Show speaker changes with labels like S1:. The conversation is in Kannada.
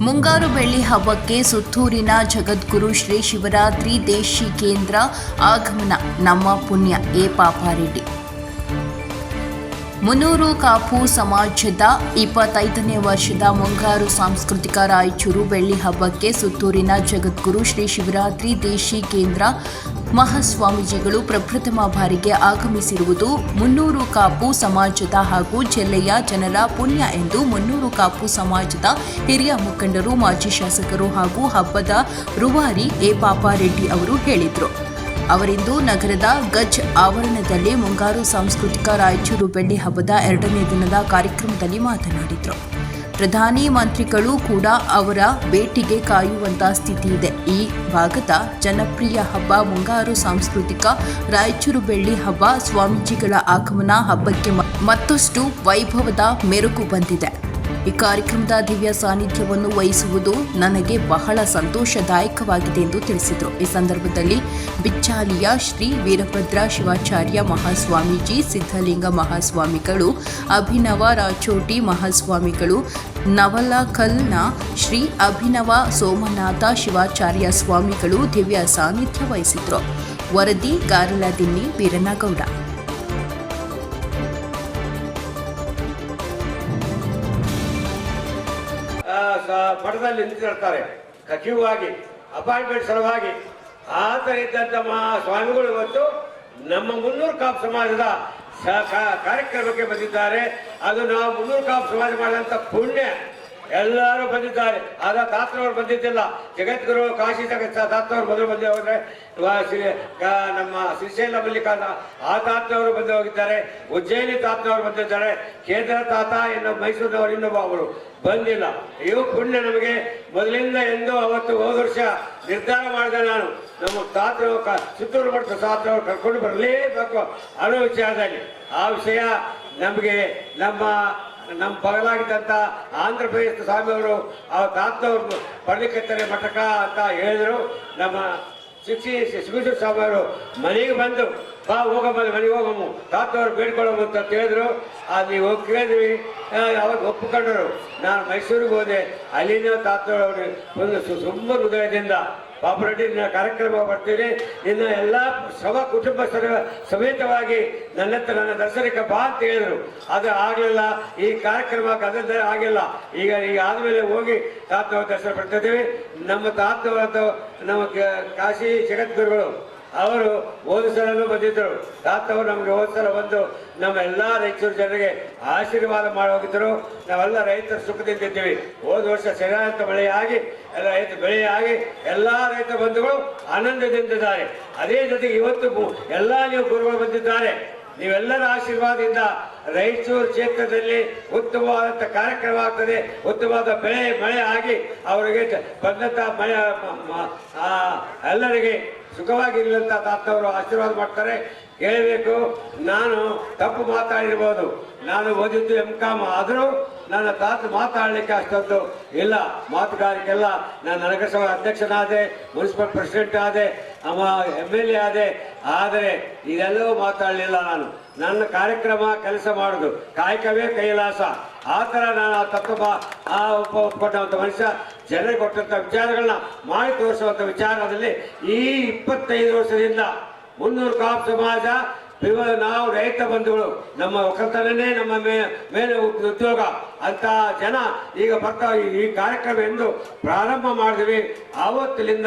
S1: ಮುಂಗಾರು ಬೆಳ್ಳಿ ಹಬ್ಬಕ್ಕೆ ಸುತ್ತೂರಿನ ಜಗದ್ಗುರು ಶ್ರೀ ಶಿವರಾತ್ರಿ ದೇಶಿ ಕೇಂದ್ರ ಆಗಮನ. ನಮ್ಮ ಪುಣ್ಯ. ಎ. ಪಾಪಾರೆಡ್ಡಿ. ಮುನೂರು ಕಾಪು ಸಮಾಜದ ಇಪ್ಪತ್ತೈದನೇ ವರ್ಷದ ಮುಂಗಾರು ಸಾಂಸ್ಕೃತಿಕ ರಾಯಚೂರು ಬೆಳ್ಳಿ ಹಬ್ಬಕ್ಕೆ ಸುತ್ತೂರಿನ ಜಗದ್ಗುರು ಶ್ರೀ ಶಿವರಾತ್ರಿ ದೇಶಿ ಕೇಂದ್ರ ಮಹಾಸ್ವಾಮೀಜಿಗಳು ಪ್ರಪ್ರಥಮ ಬಾರಿಗೆ ಆಗಮಿಸಿರುವುದು ಮುನ್ನೂರು ಕಾಪು ಸಮಾಜದ ಹಾಗೂ ಜಿಲ್ಲೆಯ ಜನರ ಪುಣ್ಯ ಎಂದು ಮುನ್ನೂರು ಕಾಪು ಸಮಾಜದ ಹಿರಿಯ ಮುಖಂಡರು, ಮಾಜಿ ಶಾಸಕರು ಹಾಗೂ ಹಬ್ಬದ ರುವಾರಿ ಎ. ಪಾಪಾರೆಡ್ಡಿ ಅವರು ಹೇಳಿದರು. ಅವರಿಂದು ನಗರದ ಗಜ್ ಆವರಣದಲ್ಲಿ ಮುಂಗಾರು ಸಾಂಸ್ಕೃತಿಕ ರಾಯಚೂರು ಬೆಳ್ಳಿ ಹಬ್ಬದ ಎರಡನೇ ದಿನದ ಕಾರ್ಯಕ್ರಮದಲ್ಲಿ ಮಾತನಾಡಿದರು. ಪ್ರಧಾನಿ ಮಂತ್ರಿಗಳು ಕೂಡ ಅವರ ಭೇಟಿಗೆ ಕಾಯುವಂತ ಸ್ಥಿತಿ ಇದೆ. ಈ ಭಾಗದ ಜನಪ್ರಿಯ ಹಬ್ಬ ಮುಂಗಾರು ಸಾಂಸ್ಕೃತಿಕ ರಾಯಚೂರು ಬೆಳ್ಳಿ ಹಬ್ಬ ಸ್ವಾಮೀಜಿಗಳ ಆಗಮನ ಹಬ್ಬಕ್ಕೆ ಮತ್ತಷ್ಟು ವೈಭವದ ಮೆರುಗು ಬಂದಿದೆ. ಈ ಕಾರ್ಯಕ್ರಮದ ದಿವ್ಯ ಸಾನ್ನಿಧ್ಯವನ್ನು ವಹಿಸುವುದು ನನಗೆ ಬಹಳ ಸಂತೋಷದಾಯಕವಾಗಿದೆ ಎಂದು ತಿಳಿಸಿದರು. ಈ ಸಂದರ್ಭದಲ್ಲಿ ಬಿಚ್ಚಾಲಿಯ ಶ್ರೀ ವೀರಭದ್ರ ಶಿವಾಚಾರ್ಯ ಮಹಾಸ್ವಾಮೀಜಿ, ಸಿದ್ಧಲಿಂಗ ಮಹಾಸ್ವಾಮಿಗಳು, ಅಭಿನವ ರಾಚೋಟಿ ಮಹಾಸ್ವಾಮಿಗಳು ನವಲಕಲ್ನ ಶ್ರೀ ಅಭಿನವ ಸೋಮನಾಥ ಶಿವಾಚಾರ್ಯ ಸ್ವಾಮಿಗಳು ದಿವ್ಯ ಸಾನ್ನಿಧ್ಯ ವಹಿಸಿದರು ವರದಿ ಗಾರಲದಿನ್ನಿ ವೀರನಗೌಡ.
S2: ಮಠದಲ್ಲಿ ನಿಂತಿರ್ತಾರೆ ಕ್ಯೂ ಆಗಿ ಅಪಾಯಿಂಟ್ಮೆಂಟ್ ಸಲುವಾಗಿ. ಆ ಥರ ಇದ್ದಂಥ ಮಹಾ ಸ್ವಾಮಿಗಳು ಇವತ್ತು ನಮ್ಮ ಮುನ್ನೂರು ಕಾಪ್ ಸಮಾಜದ ಕಾರ್ಯಕ್ರಮಕ್ಕೆ ಬಂದಿದ್ದಾರೆ. ಅದು ನಾವು ಮುನ್ನೂರು ಕಾಪ್ ಸಮಾಜ ಮಾಡಿದಂಥ ಪುಣ್ಯ. ಎಲ್ಲರೂ ಬಂದಿದ್ದಾರೆ. ಆದ ತಾತನವರು ಬಂದಿದ್ದಿಲ್ಲ. ಜಗದ್ಗುರು ಕಾಶಿ ತಾತನವರು ಮೊದಲು ಬಂದು ಹೋದ್ರೆ ನಮ್ಮ ಶ್ರೀಶೈಲ ಮಲ್ಲಿಕಾರ್ಜುನ, ಆ ತಾತನವರು ಬಂದು ಹೋಗಿದ್ದಾರೆ. ಉಜ್ಜಯಿನಿ ತಾತನವರು ಬಂದಿದ್ದಾರೆ. ಕೇಂದ್ರ ತಾತ ಇನ್ನು ಮೈಸೂರಿನವರು ಇನ್ನೊಬ್ಬ ಅವರು ಬಂದಿಲ್ಲ. ಇವು ಪುಣ್ಯ ನಮಗೆ. ಮೊದಲಿಂದ ಎಂದು ಅವತ್ತು ಹೋದ ವರ್ಷ ನಿರ್ಧಾರ ಮಾಡಿದೆ ನಾನು. ನಮ್ಮ ತಾತ್ರ ಸುತ್ತೂರು ಮಠದ ತಾತನವರು ಕರ್ಕೊಂಡು ಬರಲೇಬೇಕು ಅನ್ನೋ ವಿಚಾರದಲ್ಲಿ. ಆ ವಿಷಯ ನಮಗೆ ನಮ್ಮ ನಮ್ಮ ಬಗಲಾಗಿದ್ದಂಥ ಆಂಧ್ರ ಪ್ರದೇಶದ ಸ್ವಾಮಿಯವರು ಆ ತಾತನವರು ಪರ್ಲಿಕತ್ತರೆ ಮಠಕ ಅಂತ ಹೇಳಿದರು ನಮ್ಮ ಶಿಕ್ಷಿ ಸ್ವಾಮಿ ಸ್ವಾಮಿಯವರು ಮನೆಗೆ ಬಂದು ಬಾ, ಹೋಗಮ್ಮ ಮನೆಗೆ ಹೋಗಮ್ಮ. ತಾತವ್ರು ಬೇಡ್ಕೊಳ್ಳಮ್ಮ ಅಂತ ಕೇಳಿದ್ರು. ಅದು ನೀವು ಕೇಳಿದ್ವಿ. ಅವಾಗ ಒಪ್ಪಿಕೊಂಡರು. ನಾನು ಮೈಸೂರಿಗೆ ಹೋದೆ. ಅಲ್ಲಿನ ತಾತವ್ರು ಒಂದು ಸು- ತುಂಬ ಹೃದಯದಿಂದ ಪಾಪರೆಡ್ಡಿ ನಿನ್ನ ಕಾರ್ಯಕ್ರಮ ಬರ್ತೀನಿ ನಿನ್ನ ಎಲ್ಲ ಸವ ಕುಟುಂಬ ಸಮೇತವಾಗಿ ನನ್ನ ಹತ್ರ ನನ್ನ ದರ್ಶನಕ್ಕೆ ಬಾ ಅಂತ ಹೇಳಿದ್ರು. ಅದು ಆಗಲಿಲ್ಲ. ಈ ಕಾರ್ಯಕ್ರಮ ಕದ ಆಗಿಲ್ಲ. ಈಗ ಈಗ ಆದಮೇಲೆ ಹೋಗಿ ತಾತವ್ರ ದರ್ಶನ ಪಡ್ತಿದ್ದೀವಿ ನಮ್ಮ ತಾತವರ ನಮ್ಮ ಕಾಶಿ ಜಗದ್ಗುರುಗಳು. ಅವರು ಓದಿಸಲೂ ಬಂದಿದ್ದರು. ತಾತವರು ನಮಗೆ ಓದಿಸಲು ಸಲ ಬಂದು ನಮ್ಮ ಎಲ್ಲ ರೈತರು ಜನರಿಗೆ ಆಶೀರ್ವಾದ ಮಾಡಿ ಹೋಗಿದ್ದರು ನಾವೆಲ್ಲ ರೈತರು ಸುಖದಿಂದ ಇದ್ದೀವಿ. ಹೋದ ವರ್ಷ ಸರಿಯಾದ ಮಳೆಯಾಗಿ, ಎಲ್ಲ ರೈತ ಬೆಳೆಯಾಗಿ, ಎಲ್ಲ ರೈತ ಬಂಧುಗಳು ಆನಂದದಿಂದಿದ್ದಾರೆ ಅದೇ ಜೊತೆಗೆ ಇವತ್ತು ಎಲ್ಲ ನೀವು ಗುರುಗಳು ಬಂದಿದ್ದಾರೆ. ನೀವೆಲ್ಲರ ಆಶೀರ್ವಾದದಿಂದ ರಾಯಚೂರು ಕ್ಷೇತ್ರದಲ್ಲಿ ಉತ್ತಮವಾದಂಥ ಕಾರ್ಯಕ್ರಮ ಆಗ್ತದೆ. ಉತ್ತಮವಾದ ಬೆಳೆ, ಮಳೆ ಆಗಿ ಅವರಿಗೆ ಬಂದಂತ ಮಳೆ ಎಲ್ಲರಿಗೆ ಸುಖವಾಗಿರ್ಲಂತ ತಾತವರು ಆಶೀರ್ವಾದ ಮಾಡ್ತಾರೆ. ಕೇಳಬೇಕು, ನಾನು ತಪ್ಪು ಮಾತಾಡಿರ್ಬೋದು. ನಾನು ಓದಿದ್ದು ಎಂ ಕಾಮ್ ಆದರೂ ನನ್ನ ತಾತ ಮಾತಾಡಲಿಕ್ಕೆ ಅಷ್ಟೊಂದು ಇಲ್ಲ. ಮಾತುಗಾರಿಕೆಲ್ಲ ನಾನು ನಗರಸಭಾ ಅಧ್ಯಕ್ಷನಾದೆ, ಮುನ್ಸಿಪಲ್ ಪ್ರೆಸಿಡೆಂಟ್ ಆದೆ. ಅವ ಎಂ ಎಲ್ ಎ ಆದೆ. ಆದರೆ ಇದೆಲ್ಲವೂ ಮಾತಾಡಲಿಲ್ಲ ನಾನು. ನನ್ನ ಕಾರ್ಯಕ್ರಮ ಕೆಲಸ ಮಾಡೋದು. ಕಾಯಕವೇ ಕೈಲಾಸ. ಆ ಥರ ನಾನು ಆ ತತ್ವ ಆ ಒಬ್ಬ ಒಪ್ಕೊಂಡಂಥ ಮನುಷ್ಯ ಜನರಿಗೆ ಕೊಟ್ಟಂಥ ವಿಚಾರಗಳನ್ನ ಮಾಡಿ ತೋರಿಸುವಂಥ ವಿಚಾರದಲ್ಲಿ ಈ ಇಪ್ಪತ್ತೈದು ವರ್ಷದಿಂದ ಮುನ್ನೂರು ಕಾಪ್ ಸಮಾಜ ನಾವು ರೈತ ಬಂಧುಗಳು, ನಮ್ಮ ಒಕ್ಕಲ್ತನೇ ನಮ್ಮ ಮೇಲೆ ಉದ್- ಉದ್ಯೋಗ. ಅಂತ ಜನ ಈಗ ಬರ್ತಾ ಈ ಕಾರ್ಯಕ್ರಮ ಎಂದು ಪ್ರಾರಂಭ ಮಾಡಿದ್ವಿ. ಆವತ್ತಿನಿಂದ